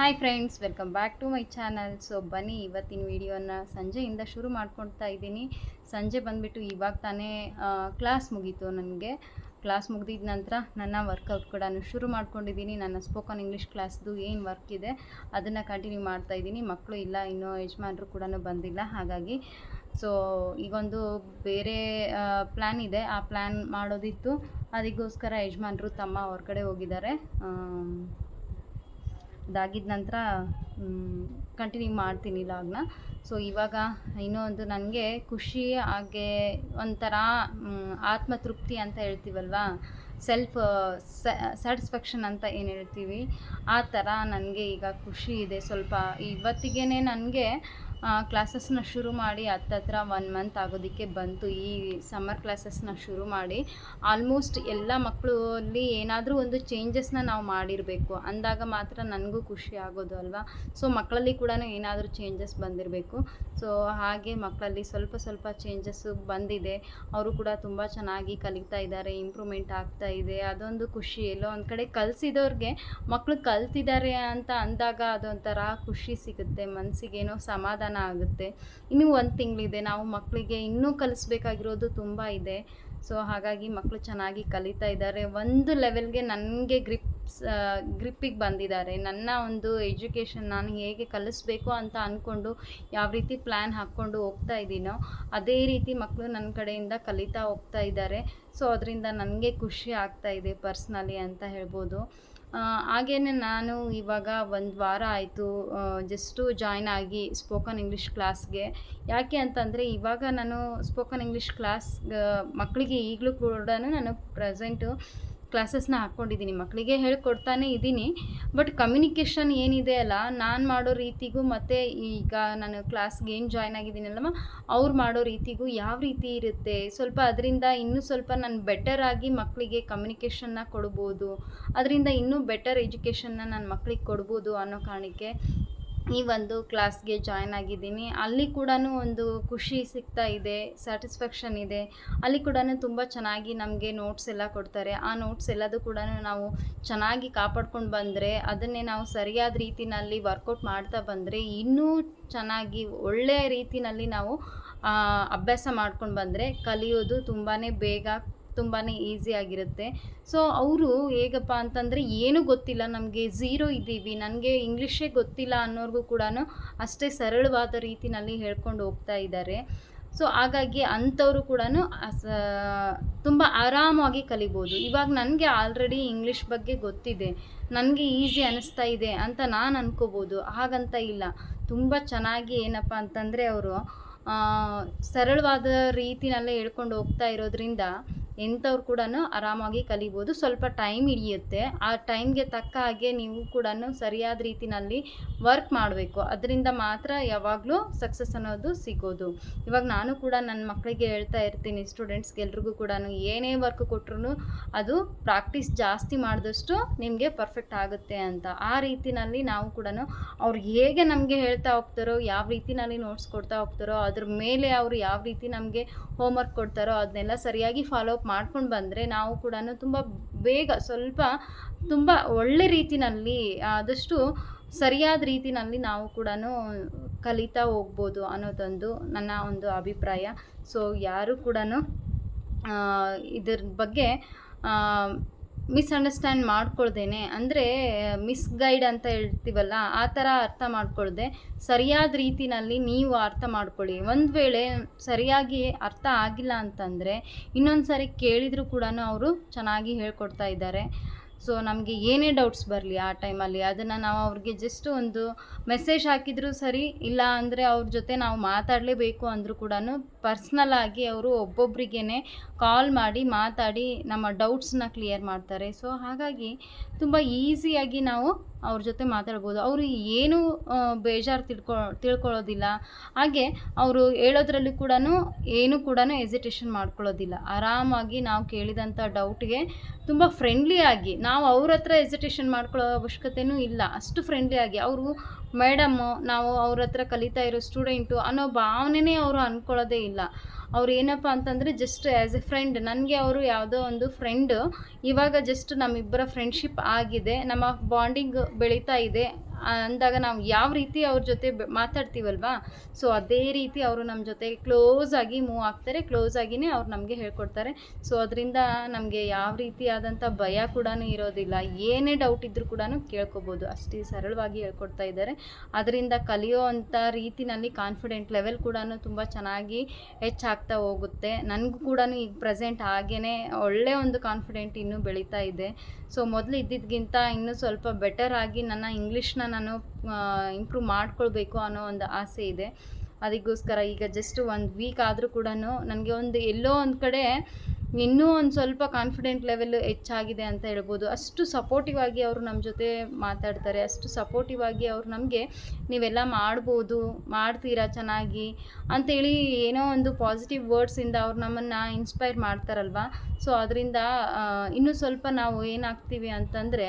Hi friends welcome back to my channel so ಬನ್ನಿ, ಇವತ್ತಿನ ವಿಡಿಯೋನ ಸಂಜೆಯಿಂದ ಶುರು ಮಾಡ್ಕೊಳ್ತಾ ಇದ್ದೀನಿ. ಸಂಜೆ ಬಂದುಬಿಟ್ಟು ಇವಾಗ ತಾನೇ ಕ್ಲಾಸ್ ಮುಗೀತು ನನಗೆ. ಕ್ಲಾಸ್ ಮುಗಿದಿದ ನಂತರ ನನ್ನ ವರ್ಕೌಟ್ ಕೂಡ ಶುರು ಮಾಡ್ಕೊಂಡಿದ್ದೀನಿ. ನನ್ನ ಸ್ಪೋಕನ್ ಇಂಗ್ಲೀಷ್ ಕ್ಲಾಸ್ದು ಏನು ವರ್ಕ್ ಇದೆ, ಅದನ್ನು ಕಂಟಿನ್ಯೂ ಮಾಡ್ತಾ ಇದ್ದೀನಿ. ಮಕ್ಕಳು ಇಲ್ಲ, ಇನ್ನೂ ಯಜಮಾನರು ಕೂಡ ಬಂದಿಲ್ಲ, ಹಾಗಾಗಿ. ಸೊ ಈಗೊಂದು ಬೇರೆ ಪ್ಲ್ಯಾನ್ ಇದೆ. ಆ ಪ್ಲ್ಯಾನ್ ಮಾಡೋದಿತ್ತು. ಅದಕ್ಕೋಸ್ಕರ ಯಜಮಾನರು ತಮ್ಮ ಹೊರಗಡೆ ಹೋಗಿದ್ದಾರೆ. ಆಮ್, ಅದಾಗಿದ ನಂತರ ಕಂಟಿನ್ಯೂ ಮಾಡ್ತೀನಿ ಲಾಗ್ನ ಸೊ ಇವಾಗ ಇನ್ನೂ ಒಂದು ನನಗೆ ಖುಷಿ ಹಾಗೆ ಒಂಥರ ಆತ್ಮ ಆತ್ಮತೃಪ್ತಿ ಅಂತ ಹೇಳ್ತೀವಲ್ವಾ? ಸೆಲ್ಫ್ ಸ್ಯಾಟಿಸ್ಫ್ಯಾಕ್ಷನ್ ಅಂತ ಏನು ಹೇಳ್ತೀವಿ? ಆ ಥರ ನನಗೆ ಈಗ ಖುಷಿ ಇದೆ ಸ್ವಲ್ಪ. ಇವತ್ತಿಗೇ ನನಗೆ ಕ್ಲಾಸಸ್ನ ಶುರು ಮಾಡಿ ಹತ್ತತ್ರ ಒನ್ ಮಂತ್ ಆಗೋದಕ್ಕೆ ಬಂತು. ಈ ಸಮ್ಮರ್ ಕ್ಲಾಸಸ್ನ ಶುರು ಮಾಡಿ ಆಲ್ಮೋಸ್ಟ್ ಎಲ್ಲ ಮಕ್ಕಳಲ್ಲಿ ಏನಾದರೂ ಒಂದು ಚೇಂಜಸ್ನ ನಾವು ಮಾಡಿರಬೇಕು. ಅಂದಾಗ ಮಾತ್ರ ನನಗೂ ಖುಷಿ ಆಗೋದು ಅಲ್ವಾ? ಸೊ ಮಕ್ಕಳಲ್ಲಿ ಕೂಡ ಏನಾದರೂ ಚೇಂಜಸ್ ಬಂದಿರಬೇಕು. ಸೊ ಹಾಗೆ ಮಕ್ಕಳಲ್ಲಿ ಸ್ವಲ್ಪ ಸ್ವಲ್ಪ ಚೇಂಜಸ್ಸು ಬಂದಿದೆ. ಅವರು ಕೂಡ ತುಂಬ ಚೆನ್ನಾಗಿ ಕಲಿತಾ ಇದ್ದಾರೆ ಇಂಪ್ರೂವ್ಮೆಂಟ್ ಆಗ್ತಾ ಇದೆ. ಅದೊಂದು ಖುಷಿ. ಎಲ್ಲೋ ಒಂದು ಕಡೆ ಕಲಿಸಿದವ್ರಿಗೆ ಮಕ್ಕಳು ಕಲ್ತಿದ್ದಾರೆ ಅಂತ ಅಂದಾಗ ಅದೊಂಥರ ಖುಷಿ ಸಿಗುತ್ತೆ. ಮನಸ್ಸಿಗೇನೋ ಸಮಾಧಾನ ಆಗುತ್ತೆ. ಇನ್ನೂ ಒಂದು ತಿಂಗಳಿದೆ. ನಾವು ಮಕ್ಕಳಿಗೆ ಇನ್ನೂ ಕಲಿಸ್ಬೇಕಾಗಿರೋದು ತುಂಬ ಇದೆ. ಸೊ ಹಾಗಾಗಿ ಮಕ್ಕಳು ಚೆನ್ನಾಗಿ ಕಲಿತಾ ಇದ್ದಾರೆ. ಒಂದು ಲೆವೆಲ್ಗೆ ನನಗೆ ಗ್ರಿಪ್ಸ್ ಗ್ರಿಪ್ಪಿಗೆ ಬಂದಿದ್ದಾರೆ. ನನ್ನ ಒಂದು ಎಜುಕೇಷನ್ ನಾನು ಹೇಗೆ ಕಲಿಸ್ಬೇಕು ಅಂತ ಅಂದ್ಕೊಂಡು ಯಾವ ರೀತಿ ಪ್ಲ್ಯಾನ್ ಹಾಕ್ಕೊಂಡು ಹೋಗ್ತಾ ಇದ್ದೀನೋ ಅದೇ ರೀತಿ ಮಕ್ಕಳು ನನ್ನ ಕಡೆಯಿಂದ ಕಲಿತಾ ಹೋಗ್ತಾ ಇದ್ದಾರೆ. ಸೊ, ಅದರಿಂದ ನನಗೆ ಖುಷಿ ಆಗ್ತಾ ಇದೆ ಪರ್ಸ್ನಲಿ ಅಂತ ಹೇಳ್ಬೋದು. ಹಾಗೇ ನಾನು ಇವಾಗ ಒಂದು ವಾರ ಆಯಿತು ಜಸ್ಟು ಜಾಯ್ನ್ ಆಗಿ ಸ್ಪೋಕನ್ ಇಂಗ್ಲೀಷ್ ಕ್ಲಾಸ್ಗೆ. ಯಾಕೆ ಅಂತಂದರೆ ಇವಾಗ ನಾನು ಸ್ಪೋಕನ್ ಇಂಗ್ಲೀಷ್ ಕ್ಲಾಸ್ ಮಕ್ಕಳಿಗೆ ಈಗಲೂ ಕೂಡ ನಾನು ಪ್ರೆಸೆಂಟು ಕ್ಲಾಸಸ್ನ ಹಾಕ್ಕೊಂಡಿದ್ದೀನಿ ಮಕ್ಕಳಿಗೆ ಹೇಳ್ಕೊಡ್ತಾನೆ ಇದ್ದೀನಿ. ಬಟ್ ಕಮ್ಯುನಿಕೇಷನ್ ಏನಿದೆ ಅಲ್ಲ, ನಾನು ಮಾಡೋ ರೀತಿಗೂ ಮತ್ತು ಈಗ ನಾನು ಕ್ಲಾಸ್ಗೆ ಏನು ಜಾಯ್ನ್ ಆಗಿದ್ದೀನಲ್ಲಮ್ಮ, ಅವ್ರು ಮಾಡೋ ರೀತಿಗೂ ಯಾವ ರೀತಿ ಇರುತ್ತೆ? ಸ್ವಲ್ಪ ಅದರಿಂದ ಇನ್ನೂ ಸ್ವಲ್ಪ ನಾನು ಬೆಟರ್ ಆಗಿ ಮಕ್ಕಳಿಗೆ ಕಮ್ಯುನಿಕೇಷನ್ನ ಕೊಡ್ಬೋದು. ಅದರಿಂದ ಇನ್ನೂ ಬೆಟರ್ ಎಜುಕೇಷನ್ನ ನಾನು ಮಕ್ಕಳಿಗೆ ಕೊಡ್ಬೋದು ಅನ್ನೋ ಕಾರಣಕ್ಕೆ ಈ ಒಂದು ಕ್ಲಾಸ್ಗೆ ಜಾಯ್ನ್ ಆಗಿದ್ದೀನಿ. ಅಲ್ಲಿ ಕೂಡ ಒಂದು ಖುಷಿ ಸಿಗ್ತಾ ಇದೆ, ಸ್ಯಾಟಿಸ್ಫ್ಯಾಕ್ಷನ್ ಇದೆ. ಅಲ್ಲಿ ಕೂಡ ತುಂಬ ಚೆನ್ನಾಗಿ ನಮಗೆ ನೋಟ್ಸ್ ಎಲ್ಲ ಕೊಡ್ತಾರೆ. ಆ ನೋಟ್ಸ್ ಎಲ್ಲದೂ ಕೂಡ ನಾವು ಚೆನ್ನಾಗಿ ಕಾಪಾಡ್ಕೊಂಡು ಬಂದರೆ, ಅದನ್ನೇ ನಾವು ಸರಿಯಾದ ರೀತಿನಲ್ಲಿ ವರ್ಕೌಟ್ ಮಾಡ್ತಾ ಬಂದರೆ, ಇನ್ನೂ ಚೆನ್ನಾಗಿ ಒಳ್ಳೆಯ ರೀತಿಯಲ್ಲಿ ನಾವು ಅಭ್ಯಾಸ ಮಾಡ್ಕೊಂಡು ಬಂದರೆ ಕಲಿಯೋದು ತುಂಬಾ ಬೇಗ ತುಂಬಾ ಈಸಿಯಾಗಿರುತ್ತೆ ಸೊ, ಅವರು ಹೇಗಪ್ಪ ಅಂತಂದರೆ ಏನೂ ಗೊತ್ತಿಲ್ಲ, ನಮಗೆ ಝೀರೋ ಇದ್ದೀವಿ, ನನಗೆ ಇಂಗ್ಲೀಷೇ ಗೊತ್ತಿಲ್ಲ ಅನ್ನೋರ್ಗೂ ಕೂಡ ಅಷ್ಟೇ ಸರಳವಾದ ರೀತಿನಲ್ಲಿ ಹೇಳ್ಕೊಂಡು ಹೋಗ್ತಾ ಇದ್ದಾರೆ. ಸೊ, ಹಾಗಾಗಿ ಅಂಥವರು ಕೂಡ ತುಂಬ ಆರಾಮಾಗಿ ಕಲಿಬೋದು. ಇವಾಗ ನನಗೆ ಆಲ್ರೆಡಿ ಇಂಗ್ಲೀಷ್ ಬಗ್ಗೆ ಗೊತ್ತಿದೆ, ನನಗೆ ಈಸಿ ಅನ್ನಿಸ್ತಾ ಇದೆ ಅಂತ ನಾನು ಅನ್ಕೋಬೋದು, ಹಾಗಂತ ಇಲ್ಲ. ತುಂಬ ಚೆನ್ನಾಗಿ ಏನಪ್ಪ ಅಂತಂದರೆ ಅವರು ಸರಳವಾದ ರೀತಿನಲ್ಲೇ ಹೇಳ್ಕೊಂಡು ಹೋಗ್ತಾ ಇರೋದ್ರಿಂದ ಎಂಥವ್ರು ಕೂಡ ಆರಾಮಾಗಿ ಕಲಿಬೋದು. ಸ್ವಲ್ಪ ಟೈಮ್ ಹಿಡಿಯುತ್ತೆ. ಆ ಟೈಮ್ಗೆ ತಕ್ಕ ಹಾಗೆ ನೀವು ಕೂಡ ಸರಿಯಾದ ರೀತಿನಲ್ಲಿ ವರ್ಕ್ ಮಾಡಬೇಕು. ಅದರಿಂದ ಮಾತ್ರ ಯಾವಾಗಲೂ ಸಕ್ಸಸ್ ಅನ್ನೋದು ಸಿಗೋದು. ಇವಾಗ ನಾನು ಕೂಡ ನನ್ನ ಮಕ್ಕಳಿಗೆ ಹೇಳ್ತಾ ಇರ್ತೀನಿ ಸ್ಟೂಡೆಂಟ್ಸ್ಗೆ ಎಲ್ರಿಗೂ ಕೂಡ ಏನೇ ವರ್ಕ್ ಕೊಟ್ರು ಅದು ಪ್ರಾಕ್ಟೀಸ್ ಜಾಸ್ತಿ ಮಾಡಿದಷ್ಟು ನಿಮಗೆ ಪರ್ಫೆಕ್ಟ್ ಆಗುತ್ತೆ ಅಂತ. ಆ ರೀತಿನಲ್ಲಿ ನಾವು ಕೂಡ ಅವ್ರು ಹೇಗೆ ನಮಗೆ ಹೇಳ್ತಾ ಹೋಗ್ತಾರೋ, ಯಾವ ರೀತಿನಲ್ಲಿ ನೋಟ್ಸ್ ಕೊಡ್ತಾ ಹೋಗ್ತಾರೋ, ಅದ್ರ ಮೇಲೆ ಅವರು ಯಾವ ರೀತಿ ನಮಗೆ ಹೋಮ್ವರ್ಕ್ ಕೊಡ್ತಾರೋ, ಅದನ್ನೆಲ್ಲ ಸರಿಯಾಗಿ ಫಾಲೋ ಮಾಡ್ಕೊಂಡು ಬಂದರೆ ನಾವು ಕೂಡ ತುಂಬ ಬೇಗ ಸ್ವಲ್ಪ ತುಂಬ ಒಳ್ಳೆ ರೀತಿನಲ್ಲಿ, ಆದಷ್ಟು ಸರಿಯಾದ ರೀತಿನಲ್ಲಿ ನಾವು ಕೂಡ ಕಲಿತಾ ಹೋಗ್ಬೋದು ಅನ್ನೋದೊಂದು ನನ್ನ ಒಂದು ಅಭಿಪ್ರಾಯ. ಸೊ ಯಾರು ಕೂಡ ಇದ್ರ ಬಗ್ಗೆ ಮಿಸ್ಅಂಡರ್ಸ್ಟ್ಯಾಂಡ್ ಮಾಡ್ಕೊಳ್ದೇನೆ. ಅಂದರೆ ಮಿಸ್ಗೈಡ್ ಅಂತ ಹೇಳ್ತೀವಲ್ಲ, ಆ ಥರ ಅರ್ಥ ಮಾಡ್ಕೊಳ್ದೆ. ಸರಿಯಾದ ರೀತಿನಲ್ಲಿ ನೀವು ಅರ್ಥ ಮಾಡ್ಕೊಳ್ಳಿ. ಒಂದು ವೇಳೆ ಸರಿಯಾಗಿ ಅರ್ಥ ಆಗಿಲ್ಲ ಅಂತಂದರೆ, ಇನ್ನೊಂದು ಸಾರಿ ಕೇಳಿದರೂ ಕೂಡ ಅವರು ಚೆನ್ನಾಗಿ ಹೇಳ್ಕೊಡ್ತಾ ಇದ್ದಾರೆ. ಸೊ ನಮಗೆ ಏನೇ ಡೌಟ್ಸ್ ಬರಲಿ ಆ ಟೈಮಲ್ಲಿ ಅದನ್ನು ನಾವು ಅವ್ರಿಗೆ ಜಸ್ಟ್ ಒಂದು ಮೆಸೇಜ್ ಹಾಕಿದರೂ ಸರಿ, ಇಲ್ಲ ಅಂದರೆ ಅವ್ರ ಜೊತೆ ನಾವು ಮಾತಾಡಲೇಬೇಕು ಅಂದರೂ ಕೂಡ ಪರ್ಸ್ನಲ್ ಆಗಿ ಅವರು ಒಬ್ಬೊಬ್ರಿಗೇ ಕಾಲ್ ಮಾಡಿ ಮಾತಾಡಿ ನಮ್ಮ ಡೌಟ್ಸ್ನ ಕ್ಲಿಯರ್ ಮಾಡ್ತಾರೆ. ಸೊ ಹಾಗಾಗಿ ತುಂಬ ಈಸಿಯಾಗಿ ನಾವು ಅವ್ರ ಜೊತೆ ಮಾತಾಡ್ಬೋದು. ಅವರು ಏನು ಬೇಜಾರು ತಿಳ್ಕೊ, ತಿಳ್ಕೊಳ್ಳೋದಿಲ್ಲ. ಹಾಗೆ ಅವರು ಹೇಳೋದ್ರಲ್ಲಿ ಕೂಡ ಏನು ಕೂಡ ಎಜಿಟೇಷನ್ ಮಾಡ್ಕೊಳ್ಳೋದಿಲ್ಲ. ಆರಾಮಾಗಿ ನಾವು ಕೇಳಿದಂಥ ಡೌಟ್ಗೆ ತುಂಬ ಫ್ರೆಂಡ್ಲಿಯಾಗಿ ನಾವು ಅವ್ರ ಹತ್ರ ಎಸಿಟೇಷನ್ ಮಾಡ್ಕೊಳ್ಳೋ ಅವಶ್ಯಕತೆಯೂ ಇಲ್ಲ. ಅಷ್ಟು ಫ್ರೆಂಡ್ಲಿಯಾಗಿ ಅವರು ಮೇಡಮ್ಮು ನಾವು ಅವ್ರ ಹತ್ರ ಕಲಿತಾ ಇರೋ ಸ್ಟೂಡೆಂಟು ಅನ್ನೋ ಭಾವನೆನೇ ಅವರು ಅಂದ್ಕೊಳ್ಳೋದೇ ಇಲ್ಲ. ಅವ್ರು ಏನಪ್ಪ ಅಂತಂದರೆ ಜಸ್ಟ್ ಆ್ಯಸ್ ಎ ಫ್ರೆಂಡ್ ನನಗೆ ಅವರು ಯಾವುದೋ ಒಂದು ಫ್ರೆಂಡು ಇವಾಗ ಜಸ್ಟ್ ನಮ್ಮಿಬ್ಬರ ಫ್ರೆಂಡ್ಶಿಪ್ ಆಗಿದೆ. ನಮ್ಮ ಬಾಂಡಿಂಗ್ ಬೆಳೀತಾ ಇದೆ. ಅಂದಾಗ ನಾವು ಯಾವ ರೀತಿ ಅವ್ರ ಜೊತೆ ಮಾತಾಡ್ತೀವಲ್ವಾ? ಸೊ ಅದೇ ರೀತಿ ಅವರು ನಮ್ಮ ಜೊತೆ ಕ್ಲೋಸ್ ಆಗಿ ಮೂವ್ ಆಗ್ತಾರೆ. ಕ್ಲೋಸ್ ಆಗಿನೇ ಅವ್ರು ನಮಗೆ ಹೇಳ್ಕೊಡ್ತಾರೆ. ಸೊ ಅದರಿಂದ ನಮಗೆ ಯಾವ ರೀತಿಯಾದಂಥ ಭಯ ಕೂಡ ಇರೋದಿಲ್ಲ. ಏನೇ ಡೌಟ್ ಇದ್ದರೂ ಕೂಡ ಕೇಳ್ಕೊಬೋದು. ಅಷ್ಟೇ ಸರಳವಾಗಿ ಹೇಳ್ಕೊಡ್ತಾ ಇದ್ದಾರೆ. ಅದರಿಂದ ಕಲಿಯೋ ಅಂಥ ರೀತಿನಲ್ಲಿ ಕಾನ್ಫಿಡೆಂಟ್ ಲೆವೆಲ್ ಕೂಡ ತುಂಬ ಚೆನ್ನಾಗಿ ಹೆಚ್ಚಾಗ್ತಾ ಹೋಗುತ್ತೆ. ನನಗೂ ಕೂಡ ಈಗ ಪ್ರೆಸೆಂಟ್ ಹಾಗೇ ಒಳ್ಳೆಯ ಒಂದು ಕಾನ್ಫಿಡೆಂಟ್ ಇನ್ನೂ ಬೆಳೀತಾ ಇದೆ. ಸೊ ಮೊದಲು ಇದ್ದಿದ್ದಕ್ಕಿಂತ ಇನ್ನೂ ಸ್ವಲ್ಪ ಬೆಟರ್ ಆಗಿ ನನ್ನ ಇಂಗ್ಲೀಷ್ನ ನಾನು ಇಂಪ್ರೂವ್ ಮಾಡ್ಕೊಳ್ಬೇಕು ಅನ್ನೋ ಒಂದು ಆಸೆ ಇದೆ. ಅದಕ್ಕೋಸ್ಕರ ಈಗ ಜಸ್ಟ್ ಒಂದು ವೀಕ್ ಆದರೂ ಕೂಡ ನನಗೆ ಒಂದು ಎಲ್ಲೋ ಒಂದು ಕಡೆ ಇನ್ನೂ ಒಂದು ಸ್ವಲ್ಪ ಕಾನ್ಫಿಡೆಂಟ್ ಲೆವೆಲ್ ಹೆಚ್ಚಾಗಿದೆ ಅಂತ ಹೇಳ್ಬೋದು. ಅಷ್ಟು ಸಪೋರ್ಟಿವ್ ಆಗಿ ಅವರು ನಮ್ಮ ಜೊತೆ ಮಾತಾಡ್ತಾರೆ. ಅಷ್ಟು ಸಪೋರ್ಟಿವ್ ಆಗಿ ಅವರು ನಮಗೆ ನೀವೆಲ್ಲ ಮಾಡ್ಬೋದು, ಮಾಡ್ತೀರಾ ಚೆನ್ನಾಗಿ ಅಂತೇಳಿ ಏನೋ ಒಂದು ಪಾಸಿಟಿವ್ ವರ್ಡ್ಸಿಂದ ಅವ್ರು ನಮ್ಮನ್ನು ಇನ್ಸ್ಪೈರ್ ಮಾಡ್ತಾರಲ್ವ? ಸೊ ಅದರಿಂದ ಇನ್ನೂ ಸ್ವಲ್ಪ ನಾವು ಏನಾಗ್ತೀವಿ ಅಂತಂದರೆ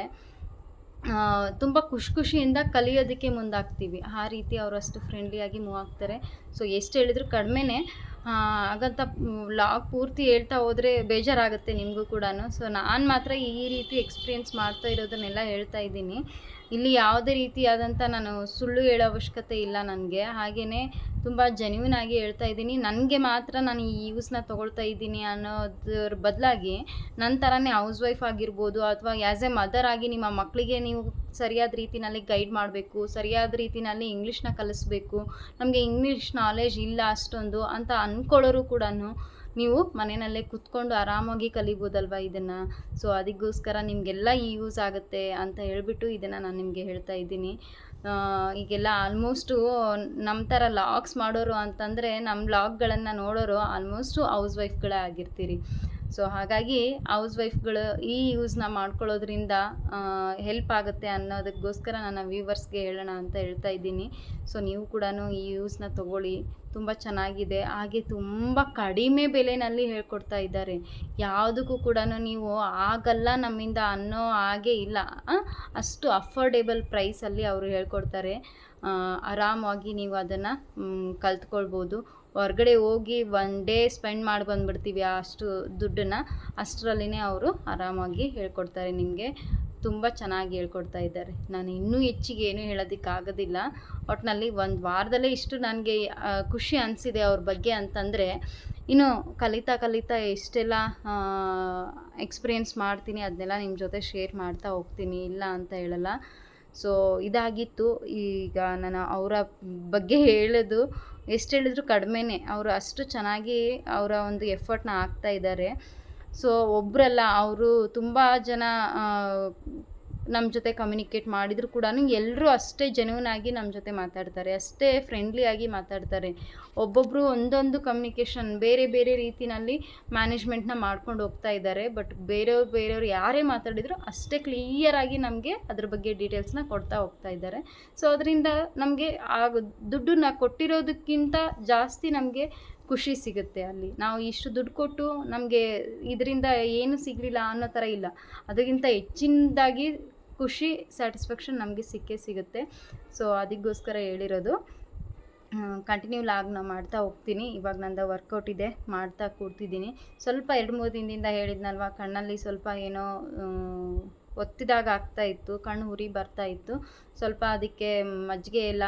ತುಂಬ ಖುಷಿ ಖುಷಿಯಿಂದ ಕಲಿಯೋದಕ್ಕೆ ಮುಂದಾಗ್ತೀವಿ. ಆ ರೀತಿ ಅವರು ಅಷ್ಟು ಫ್ರೆಂಡ್ಲಿಯಾಗಿ ಮೂವ್ ಆಗ್ತಾರೆ. ಸೊ ಎಷ್ಟು ಹೇಳಿದ್ರು ಕಡಿಮೆನೇ ಹಾಗಂತ ವ್ಲಾಗ್ ಪೂರ್ತಿ ಹೇಳ್ತಾ ಹೋದರೆ ಬೇಜಾರಾಗುತ್ತೆ ನಿಮಗೂ ಕೂಡ ಸೊ ನಾನು ಮಾತ್ರ ಈ ರೀತಿ ಎಕ್ಸ್ಪೀರಿಯೆನ್ಸ್ ಮಾಡ್ತಾ ಇರೋದನ್ನೆಲ್ಲ ಹೇಳ್ತಾ ಇದ್ದೀನಿ. ಇಲ್ಲಿ ಯಾವುದೇ ರೀತಿಯಾದಂಥ ನಾನು ಸುಳ್ಳು ಹೇಳೋ ಅವಶ್ಯಕತೆ ಇಲ್ಲ ನನಗೆ. ಹಾಗೆಯೇ ತುಂಬ ಜೆನ್ಯೂನ್ ಆಗಿ ಹೇಳ್ತಾ ಇದ್ದೀನಿ. ನನಗೆ ಮಾತ್ರ ನಾನು ಈ ಯೂಸ್ನ ತೊಗೊಳ್ತಾ ಇದ್ದೀನಿ ಅನ್ನೋದ್ರ ಬದಲಾಗಿ ನನ್ನ ಥರನೇ ಹೌಸ್ ವೈಫ್ ಆಗಿರ್ಬೋದು ಅಥವಾ ಆ್ಯಸ್ ಎ ಮದರ್ ಆಗಿ ನಿಮ್ಮ ಮಕ್ಕಳಿಗೆ ನೀವು ಸರಿಯಾದ ರೀತಿನಲ್ಲಿ ಗೈಡ್ ಮಾಡಬೇಕು, ಸರಿಯಾದ ರೀತಿನಲ್ಲಿ ಇಂಗ್ಲೀಷ್ನ ಕಲಿಸ್ಬೇಕು, ನಮಗೆ ಇಂಗ್ಲೀಷ್ ನಾಲೆಜ್ ಇಲ್ಲ ಅಷ್ಟೊಂದು ಅಂತ ಅಂದ್ಕೊಳ್ಳೋರು ಕೂಡ ನೀವು ಮನೆಯಲ್ಲೇ ಕುತ್ಕೊಂಡು ಆರಾಮಾಗಿ ಕಲಿಬೋದಲ್ವ ಇದನ್ನು? ಸೊ ಅದಕ್ಕೋಸ್ಕರ ನಿಮಗೆಲ್ಲ ಈ ಯೂಸ್ ಆಗುತ್ತೆ ಅಂತ ಹೇಳಿಬಿಟ್ಟು ಇದನ್ನು ನಾನು ನಿಮಗೆ ಹೇಳ್ತಾ ಇದ್ದೀನಿ. ಈಗೆಲ್ಲ ಆಲ್ಮೋಸ್ಟು ನಮ್ಮ ಥರ ಲಾಗ್ಸ್ ಮಾಡೋರು ಅಂತಂದರೆ ನಮ್ಮ ಲಾಗ್ಗಳನ್ನು ನೋಡೋರು ಆಲ್ಮೋಸ್ಟು ಹೌಸ್ ವೈಫ್ಗಳೇ ಆಗಿರ್ತೀರಿ. ಸೊ ಹಾಗಾಗಿ ಹೌಸ್ ವೈಫ್ಗಳು ಈ ಯೂಸ್ನ ಮಾಡ್ಕೊಳ್ಳೋದ್ರಿಂದ ಹೆಲ್ಪ್ ಆಗುತ್ತೆ ಅನ್ನೋದಕ್ಕೋಸ್ಕರ ನಾನು ವ್ಯೂವರ್ಸ್ಗೆ ಹೇಳೋಣ ಅಂತ ಹೇಳ್ತಾ ಇದ್ದೀನಿ. ಸೊ ನೀವು ಕೂಡ ಈ ಯೂಸ್ನ ತೊಗೊಳ್ಳಿ. ತುಂಬ ಚೆನ್ನಾಗಿದೆ. ಹಾಗೆ ತುಂಬ ಕಡಿಮೆ ಬೆಲೆಯಲ್ಲಿ ಹೇಳ್ಕೊಡ್ತಾ ಇದ್ದಾರೆ. ಯಾವುದಕ್ಕೂ ಕೂಡ ನೀವು ಆಗಲ್ಲ ನಮ್ಮಿಂದ ಅನ್ನೋ ಹಾಗೆ ಇಲ್ಲ. ಅಷ್ಟು ಅಫೋರ್ಡೆಬಲ್ ಪ್ರೈಸಲ್ಲಿ ಅವರು ಹೇಳ್ಕೊಡ್ತಾರೆ. ಆರಾಮಾಗಿ ನೀವು ಅದನ್ನು ಕಲ್ತ್ಕೊಳ್ಬೋದು. ಹೊರಗಡೆ ಹೋಗಿ ಒನ್ ಡೇ ಸ್ಪೆಂಡ್ ಮಾಡಿ ಬಂದುಬಿಡ್ತೀವಿ ಅಷ್ಟು ದುಡ್ಡನ್ನು, ಅಷ್ಟರಲ್ಲಿನೇ ಅವರು ಆರಾಮಾಗಿ ಹೇಳ್ಕೊಡ್ತಾರೆ ನಿಮಗೆ. ತುಂಬ ಚೆನ್ನಾಗಿ ಹೇಳ್ಕೊಡ್ತಾ ಇದ್ದಾರೆ. ನಾನು ಇನ್ನೂ ಹೆಚ್ಚಿಗೆ ಏನೂ ಹೇಳೋದಕ್ಕಾಗೋದಿಲ್ಲ. ಒಟ್ಟಿನಲ್ಲಿ ಒಂದು ವಾರದಲ್ಲೇ ಇಷ್ಟು ನನಗೆ ಖುಷಿ ಅನಿಸಿದೆ ಅವ್ರ ಬಗ್ಗೆ ಅಂತಂದರೆ, ಇನ್ನು ಕಲಿತಾ ಕಲಿತಾ ಎಷ್ಟೆಲ್ಲ ಎಕ್ಸ್ಪೀರಿಯೆನ್ಸ್ ಮಾಡ್ತೀನಿ ಅದನ್ನೆಲ್ಲ ನಿಮ್ಮ ಜೊತೆ ಶೇರ್ ಮಾಡ್ತಾ ಹೋಗ್ತೀನಿ, ಇಲ್ಲ ಅಂತ ಹೇಳಲ್ಲ. ಸೊ ಇದಾಗಿತ್ತು. ಈಗ ನಾನು ಅವರ ಬಗ್ಗೆ ಹೇಳೋದು ಎಷ್ಟು ಹೇಳಿದ್ರು ಕಡಿಮೆನೇ. ಅವರು ಅಷ್ಟು ಚೆನ್ನಾಗಿ ಅವರ ಒಂದು ಎಫರ್ಟ್ನ ಹಾಕ್ತಾ ಇದ್ದಾರೆ. ಸೊ ಒಬ್ಬರಲ್ಲ ಅವರು ತುಂಬ ಜನ ನಮ್ಮ ಜೊತೆ ಕಮ್ಯುನಿಕೇಟ್ ಮಾಡಿದ್ರು ಕೂಡ ಎಲ್ಲರೂ ಅಷ್ಟೇ ಜೆನ್ಯೂನ್ ಆಗಿ ನಮ್ಮ ಜೊತೆ ಮಾತಾಡ್ತಾರೆ, ಅಷ್ಟೇ ಫ್ರೆಂಡ್ಲಿಯಾಗಿ ಮಾತಾಡ್ತಾರೆ. ಒಬ್ಬೊಬ್ಬರು ಒಂದೊಂದು ಕಮ್ಯುನಿಕೇಷನ್ ಬೇರೆ ಬೇರೆ ರೀತಿಯಲ್ಲಿ ಮ್ಯಾನೇಜ್ಮೆಂಟ್ನ ಮಾಡ್ಕೊಂಡು ಹೋಗ್ತಾ ಇದ್ದಾರೆ ಬಟ್ ಬೇರೆಯವ್ರು ಬೇರೆಯವ್ರು ಯಾರೇ ಮಾತಾಡಿದ್ರು ಅಷ್ಟೇ ಕ್ಲಿಯರಾಗಿ ನಮಗೆ ಅದ್ರ ಬಗ್ಗೆ ಡೀಟೇಲ್ಸ್ನ ಕೊಡ್ತಾ ಹೋಗ್ತಾ ಇದ್ದಾರೆ. ಸೊ ಅದರಿಂದ ನಮಗೆ ಆ ದುಡ್ಡನ್ನ ಕೊಟ್ಟಿರೋದಕ್ಕಿಂತ ಜಾಸ್ತಿ ನಮಗೆ ಖುಷಿ ಸಿಗುತ್ತೆ ಅಲ್ಲಿ. ನಾವು ಇಷ್ಟು ದುಡ್ಡು ಕೊಟ್ಟು ನಮಗೆ ಇದರಿಂದ ಏನು ಸಿಗಲಿಲ್ಲ ಅನ್ನೋ ಥರ ಇಲ್ಲ. ಅದಕ್ಕಿಂತ ಹೆಚ್ಚಿನದಾಗಿ ಖುಷಿ, ಸ್ಯಾಟಿಸ್ಫ್ಯಾಕ್ಷನ್ ನಮಗೆ ಸಿಕ್ಕೇ ಸಿಗುತ್ತೆ. ಸೊ, ಅದಕ್ಕೋಸ್ಕರ ಹೇಳಿರೋದು. ಕಂಟಿನ್ಯೂ ನಾನು ಮಾಡ್ತಾ ಹೋಗ್ತೀನಿ. ಇವಾಗ ನಂದು ವರ್ಕೌಟ್ ಇದೆ, ಮಾಡ್ತಾ ಕೂರ್ತಿದ್ದೀನಿ. ಸ್ವಲ್ಪ ಎರಡು ಮೂರು ದಿನದಿಂದ ಹೇಳಿದ್ನಲ್ವ, ಕಣ್ಣಲ್ಲಿ ಸ್ವಲ್ಪ ಏನೋ ಒತ್ತಿದಾಗ ಆಗ್ತಾ ಇತ್ತು, ಕಣ್ಣು ಉರಿ ಬರ್ತಾ ಇತ್ತು. ಸ್ವಲ್ಪ ಅದಕ್ಕೆ ಮಜ್ಜಿಗೆ ಎಲ್ಲ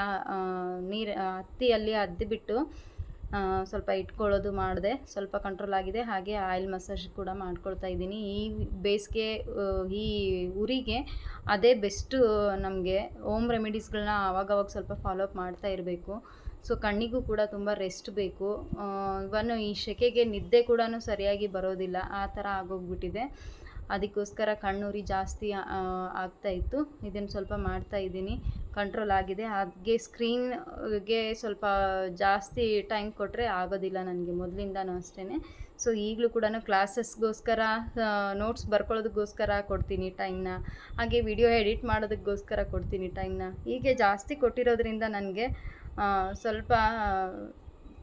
ನೀರು, ಹತ್ತಿಯಲ್ಲಿ ಅದ್ದಿಬಿಟ್ಟು ಸ್ವಲ್ಪ ಇಟ್ಕೊಳ್ಳೋದು ಮಾಡಿದೆ. ಸ್ವಲ್ಪ ಕಂಟ್ರೋಲ್ ಆಗಿದೆ. ಹಾಗೆ ಆಯಿಲ್ ಮಸಾಜ್ ಕೂಡ ಮಾಡ್ಕೊಳ್ತಾ ಇದ್ದೀನಿ. ಈ ಬೇಸಿಗೆ ಈ ಉರಿಗೆ ಅದೇ ಬೆಸ್ಟು ನಮಗೆ. ಓಮ್ ರೆಮಿಡೀಸ್ಗಳನ್ನ ಆವಾಗವಾಗ ಸ್ವಲ್ಪ ಫಾಲೋ ಅಪ್ ಮಾಡ್ತಾ ಇರಬೇಕು. ಸೊ ಕಣ್ಣಿಗೂ ಕೂಡ ತುಂಬ ರೆಸ್ಟ್ ಬೇಕು. ಇವನು ಈ ಸೆಕೆಗೆ ನಿದ್ದೆ ಕೂಡ ಸರಿಯಾಗಿ ಬರೋದಿಲ್ಲ. ಆ ಥರ ಆಗೋಗ್ಬಿಟ್ಟಿದೆ. ಅದಕ್ಕೋಸ್ಕರ ಕಣ್ಣುರಿ ಜಾಸ್ತಿ ಆಗ್ತಾ ಇತ್ತು. ಇದನ್ನು ಸ್ವಲ್ಪ ಮಾಡ್ತಾ ಇದ್ದೀನಿ. ಕಂಟ್ರೋಲ್ ಆಗಿದೆ. ಹಾಗೆ ಸ್ಕ್ರೀನ್ಗೆ ಸ್ವಲ್ಪ ಜಾಸ್ತಿ ಟೈಮ್ ಕೊಟ್ಟರೆ ಆಗೋದಿಲ್ಲ ನನಗೆ. ಮೊದಲಿಂದನೂ ಅಷ್ಟೇ ಸೊ ಈಗಲೂ ಕೂಡ ಕ್ಲಾಸಸ್ಗೋಸ್ಕರ ನೋಟ್ಸ್ ಬರ್ಕೊಳ್ಳೋದಕ್ಕೋಸ್ಕರ ಕೊಡ್ತೀನಿ ಟೈಮ್ನ ಹಾಗೆ ವಿಡಿಯೋ ಎಡಿಟ್ ಮಾಡೋದಕ್ಕೋಸ್ಕರ ಕೊಡ್ತೀನಿ ಟೈಮ್ನ ಹೀಗೆ ಜಾಸ್ತಿ ಕೊಟ್ಟಿರೋದ್ರಿಂದ ನನಗೆ ಸ್ವಲ್ಪ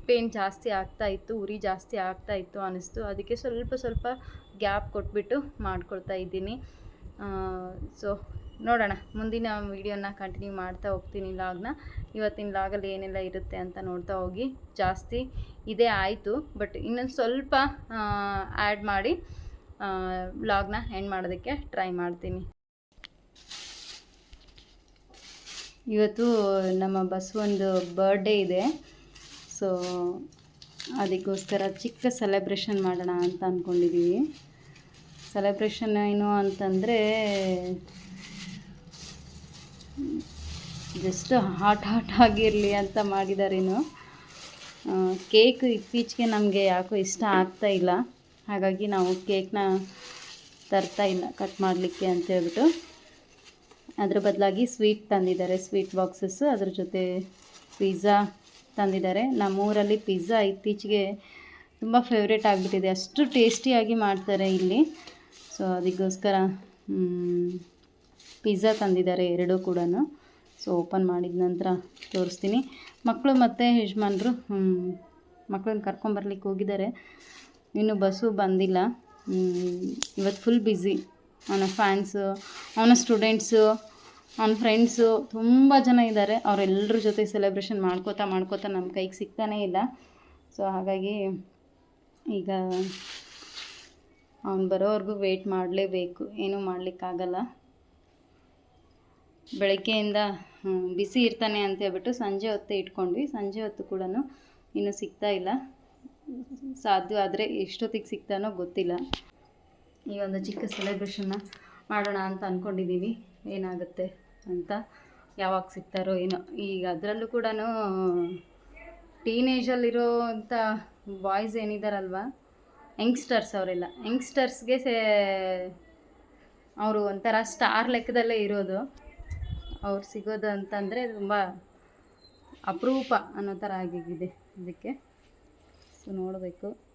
ಪೇನ್ ಜಾಸ್ತಿ ಆಗ್ತಾ ಇತ್ತು, ಉರಿ ಜಾಸ್ತಿ ಆಗ್ತಾ ಇತ್ತು ಅನ್ನಿಸ್ತು. ಅದಕ್ಕೆ ಸ್ವಲ್ಪ ಸ್ವಲ್ಪ ಗ್ಯಾಪ್ ಕೊಟ್ಬಿಟ್ಟು ಮಾಡ್ಕೊಳ್ತಾ ಇದ್ದೀನಿ. ಸೊ, ನೋಡೋಣ. ಮುಂದಿನ ವೀಡಿಯೋನ ಕಂಟಿನ್ಯೂ ಮಾಡ್ತಾ ಹೋಗ್ತೀನಿ ಲಾಗ್ನ. ಇವತ್ತಿನ ಲಾಗಲ್ಲಿ ಏನೆಲ್ಲ ಇರುತ್ತೆ ಅಂತ ನೋಡ್ತಾ ಹೋಗಿ. ಜಾಸ್ತಿ ಇದೇ ಆಯಿತು, ಬಟ್ ಇನ್ನೊಂದು ಸ್ವಲ್ಪ ಆ್ಯಡ್ ಮಾಡಿ ಲಾಗ್ನ ಎಂಡ್ ಮಾಡೋದಕ್ಕೆ ಟ್ರೈ ಮಾಡ್ತೀನಿ. ಇವತ್ತು ನಮ್ಮ ಬಸ್ ಒಂದು ಬರ್ಡೇ ಇದೆ. ಸೊ, ಅದಕ್ಕೋಸ್ಕರ ಚಿಕ್ಕ ಸೆಲೆಬ್ರೇಷನ್ ಮಾಡೋಣ ಅಂತ ಅಂದ್ಕೊಂಡಿದ್ದೀವಿ ಸೆಲೆಬ್ರೇಷನ್ ಏನು ಅಂತಂದರೆ ಜಸ್ಟ್ ಹಾಟ್ ಹಾಟ್ ಆಗಿರಲಿ ಅಂತ ಮಾಡಿದಾರೇನು ಕೇಕ್ ಇತ್ತೀಚೆಗೆ ನಮಗೆ ಯಾಕೋ ಇಷ್ಟ ಆಗ್ತಾ ಇಲ್ಲ. ಹಾಗಾಗಿ ನಾವು ಕೇಕ್ನ ತರ್ತಾ ಇಲ್ಲ ಕಟ್ ಮಾಡಲಿಕ್ಕೆ ಅಂತ ಹೇಳ್ಬಿಟ್ಟು. ಅದ್ರ ಬದಲಾಗಿ ಸ್ವೀಟ್ ತಂದಿದ್ದಾರೆ ಸ್ವೀಟ್ ಬಾಕ್ಸಸ್ಸು ಅದ್ರ ಜೊತೆ ಪಿಜ್ಜಾ ತಂದಿದ್ದಾರೆ. ನಮ್ಮೂರಲ್ಲಿ ಪಿಜ್ಜಾ ಇತ್ತೀಚೆಗೆ ತುಂಬ ಫೇವ್ರೇಟ್ ಆಗಿಬಿಟ್ಟಿದೆ. ಅಷ್ಟು ಟೇಸ್ಟಿಯಾಗಿ ಮಾಡ್ತಾರೆ ಇಲ್ಲಿ. ಸೊ ಅದಕ್ಕೋಸ್ಕರ ಪಿಜ್ಜಾ ತಂದಿದ್ದಾರೆ ಎರಡೂ ಕೂಡ ಸೊ ಓಪನ್ ಮಾಡಿದ ನಂತರ ತೋರಿಸ್ತೀನಿ. ಮಕ್ಕಳು ಮತ್ತು ಯಜಮಾನ್ರು ಮಕ್ಕಳನ್ನ ಕರ್ಕೊಂಬರ್ಲಿಕ್ಕೆ ಹೋಗಿದ್ದಾರೆ. ಇನ್ನು ಬಸ್ಸು ಬಂದಿಲ್ಲ. ಇವತ್ತು ಫುಲ್ ಬ್ಯುಸಿ ಅವನ ಫ್ಯಾನ್ಸು ಅವನ ಸ್ಟೂಡೆಂಟ್ಸು ಅವನ ಫ್ರೆಂಡ್ಸು ತುಂಬ ಜನ ಇದ್ದಾರೆ ಅವರೆಲ್ಲರ ಜೊತೆ ಸೆಲೆಬ್ರೇಷನ್ ಮಾಡ್ಕೋತಾ ಮಾಡ್ಕೋತಾ ನಮ್ಮ ಕೈಗೆ ಸಿಗ್ತಾನೇ ಇಲ್ಲ. ಸೊ ಹಾಗಾಗಿ ಈಗ ಅವ್ನು ಬರೋವರೆಗೂ ವೇಟ್ ಮಾಡಲೇಬೇಕು. ಏನೂ ಮಾಡಲಿಕ್ಕಾಗಲ್ಲ. ಬೆಳಗ್ಗೆಯಿಂದ ಬಿಸಿ ಇರ್ತಾನೆ ಅಂತ ಹೇಳ್ಬಿಟ್ಟು ಸಂಜೆ ಹೊತ್ತೇ ಇಟ್ಕೊಂಡ್ವಿ. ಸಂಜೆ ಹೊತ್ತು ಕೂಡ ಇನ್ನೂ ಸಿಗ್ತಾ ಇಲ್ಲ. ಸಾಧ್ಯ ಆದರೆ ಎಷ್ಟೊತ್ತಿಗೆ ಸಿಗ್ತಾನೋ ಗೊತ್ತಿಲ್ಲ. ಈ ಒಂದು ಚಿಕ್ಕ ಸೆಲೆಬ್ರೇಷನ್ನ ಮಾಡೋಣ ಅಂತ ಅಂದ್ಕೊಂಡಿದ್ದೀವಿ ಏನಾಗುತ್ತೆ? ಅಂತ ಯಾವಾಗ ಸಿಗ್ತಾರೋ ಏನೋ. ಈಗ ಅದರಲ್ಲೂ ಕೂಡ ಟೀನೇಜಲ್ಲಿರೋ ಅಂಥ ಬಾಯ್ಸ್ ಏನಿದಾರಲ್ವಾ, ಯಂಗ್ಸ್ಟರ್ಸ್ ಅವರೆಲ್ಲ. ಯಂಗ್ಸ್ಟರ್ಸ್ಗೆ ಸೇ, ಅವರು ಒಂಥರ ಸ್ಟಾರ್ ಲೆಕ್ಕದಲ್ಲೇ ಇರೋದು. ಅವ್ರು ಸಿಗೋದು ಅಂತಂದರೆ ತುಂಬ ಅಪರೂಪ ಅನ್ನೋ ಥರ ಆಗಿದೆ ಇದಕ್ಕೆ. ಸೊ ನೋಡಬೇಕು.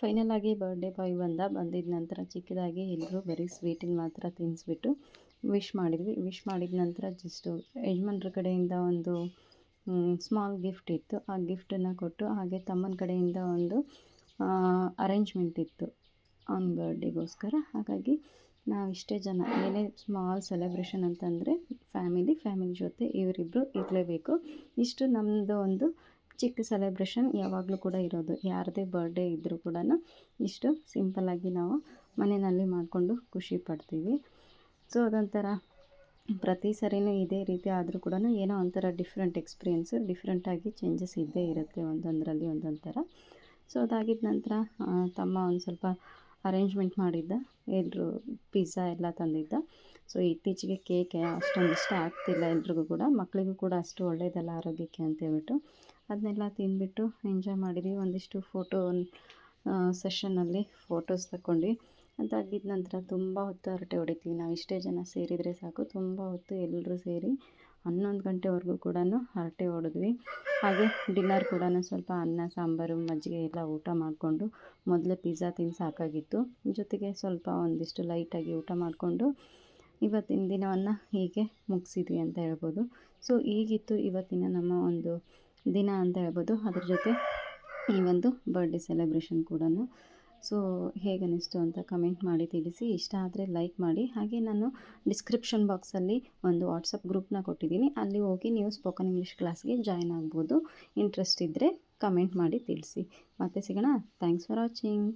ಫೈನಲ್ ಆಗಿ ಬರ್ಡೇ ಬಾಯ್ ಬಂದ, ಬಂದಿದ ನಂತರ ಚಿಕ್ಕದಾಗಿ ಎಲ್ಲರೂ ಬರೀ ಸ್ವೀಟಿನ ಮಾತ್ರ ತಿನ್ನಿಸ್ಬಿಟ್ಟು ವಿಶ್ ಮಾಡಿದ್ವಿ. ವಿಶ್ ಮಾಡಿದ ನಂತರ ಜಸ್ಟು ಯಜಮಾನ್ರ ಕಡೆಯಿಂದ ಒಂದು ಸ್ಮಾಲ್ ಗಿಫ್ಟ್ ಇತ್ತು. ಆ ಗಿಫ್ಟನ್ನು ಕೊಟ್ಟು ಹಾಗೆ ತಮ್ಮನ ಕಡೆಯಿಂದ ಒಂದು ಅರೇಂಜ್ಮೆಂಟ್ ಇತ್ತು ಅವನ ಬರ್ಡೇಗೋಸ್ಕರ ಹಾಗಾಗಿ ನಾವಿಷ್ಟೇ ಜನ. ಏನೇ ಸ್ಮಾಲ್ ಸೆಲೆಬ್ರೇಷನ್ ಅಂತಂದರೆ ಫ್ಯಾಮಿಲಿ ಫ್ಯಾಮಿಲಿ ಜೊತೆ ಇವರಿಬ್ಬರು ಇರಲೇಬೇಕು. ಇಷ್ಟು ನಮ್ಮದು ಒಂದು ಚಿಕ್ಕ ಸೆಲೆಬ್ರೇಷನ್ ಯಾವಾಗಲೂ ಕೂಡ ಇರೋದು. ಯಾರದೇ ಬರ್ಡೇ ಇದ್ದರೂ ಕೂಡ ಇಷ್ಟು ಸಿಂಪಲ್ಲಾಗಿ ನಾವು ಮನೆಯಲ್ಲಿ ಮಾಡಿಕೊಂಡು ಖುಷಿ ಪಡ್ತೀವಿ. ಸೊ ಅದೊಂಥರ ಪ್ರತಿ ಸರಿನೂ ಇದೇ ರೀತಿ ಆದರೂ ಕೂಡ ಏನೋ ಒಂಥರ ಡಿಫ್ರೆಂಟ್ ಎಕ್ಸ್ಪೀರಿಯೆನ್ಸು ಡಿಫ್ರೆಂಟಾಗಿ ಚೇಂಜಸ್ ಇದ್ದೇ ಇರುತ್ತೆ ಒಂದೊಂದರಲ್ಲಿ ಒಂದೊಂದು ಥರ ಸೊ ಅದಾಗಿದ್ದ ನಂತರ ತಮ್ಮ ಒಂದು ಸ್ವಲ್ಪ ಅರೇಂಜ್ಮೆಂಟ್ ಮಾಡಿದ್ದ. ಎಲ್ಲರೂ ಪಿಜ್ಜಾ ಎಲ್ಲ ತಂದಿದ್ದ. ಸೊ ಇತ್ತೀಚೆಗೆ ಕೇಕ್ ಅಷ್ಟೊಂದು ಇಷ್ಟ ಆಗ್ತಿಲ್ಲ ಎಲ್ರಿಗೂ ಕೂಡ. ಮಕ್ಕಳಿಗೂ ಕೂಡ ಅಷ್ಟು ಒಳ್ಳೆಯದಲ್ಲ ಆರೋಗ್ಯಕ್ಕೆ ಅಂತೇಳ್ಬಿಟ್ಟು ಅದನ್ನೆಲ್ಲ ತಿಂದ್ಬಿಟ್ಟು ಎಂಜಾಯ್ ಮಾಡಿದ್ವಿ. ಒಂದಿಷ್ಟು ಫೋಟೋ ಸೆಷನ್ನಲ್ಲಿ ಫೋಟೋಸ್ ತಗೊಂಡ್ವಿ ಅದಾಗಿದ್ದ ನಂತರ ತುಂಬ ಹೊತ್ತು ಹರಟೆ ಹೊಡಿತೀವಿ. ನಾವು ಇಷ್ಟೇ ಜನ ಸೇರಿದರೆ ಸಾಕು. ತುಂಬ ಹೊತ್ತು ಎಲ್ಲರೂ ಸೇರಿ ಹನ್ನೊಂದು ಗಂಟೆವರೆಗೂ ಕೂಡ ಹರಟೆ ಹೊಡೆದ್ವಿ. ಹಾಗೆ ಡಿನ್ನರ್ ಕೂಡ ಸ್ವಲ್ಪ ಅನ್ನ, ಸಾಂಬಾರು, ಮಜ್ಜಿಗೆ ಎಲ್ಲ ಊಟ ಮಾಡಿಕೊಂಡು ಮೊದಲೇ ಪಿಜ್ಜಾ ತಿಂದು ಸಾಕಾಗಿತ್ತು. ಜೊತೆಗೆ ಸ್ವಲ್ಪ ಒಂದಿಷ್ಟು ಲೈಟಾಗಿ ಊಟ ಮಾಡಿಕೊಂಡು ಇವತ್ತಿನ ದಿನವನ್ನು ಹೀಗೆ ಮುಗಿಸಿದ್ವಿ ಅಂತ ಹೇಳ್ಬೋದು. ಸೊ ಈಗಿತ್ತು ಇವತ್ತಿನ ನಮ್ಮ ಒಂದು ದಿನ ಅಂತ ಹೇಳ್ಬೋದು. ಅದ್ರ ಜೊತೆ ಈ ಒಂದು ಬರ್ಡೇ ಸೆಲೆಬ್ರೇಷನ್ ಕೂಡ ಸೊ ಹೇಗೆ ಅನ್ನಿಸ್ತು ಅಂತ ಕಮೆಂಟ್ ಮಾಡಿ ತಿಳಿಸಿ. ಇಷ್ಟ ಆದರೆ ಲೈಕ್ ಮಾಡಿ. ಹಾಗೆ ನಾನು ಡಿಸ್ಕ್ರಿಪ್ಷನ್ ಬಾಕ್ಸಲ್ಲಿ ಒಂದು ವಾಟ್ಸಪ್ ಗ್ರೂಪ್ನ ಕೊಟ್ಟಿದ್ದೀನಿ. ಅಲ್ಲಿ ಹೋಗಿ ನೀವು ಸ್ಪೋಕನ್ ಇಂಗ್ಲೀಷ್ ಕ್ಲಾಸ್ಗೆ ಜಾಯ್ನ್ ಆಗ್ಬೋದು. ಇಂಟ್ರೆಸ್ಟ್ ಇದ್ದರೆ ಕಮೆಂಟ್ ಮಾಡಿ ತಿಳಿಸಿ. ಮತ್ತೆ ಸಿಗೋಣ. Thanks for watching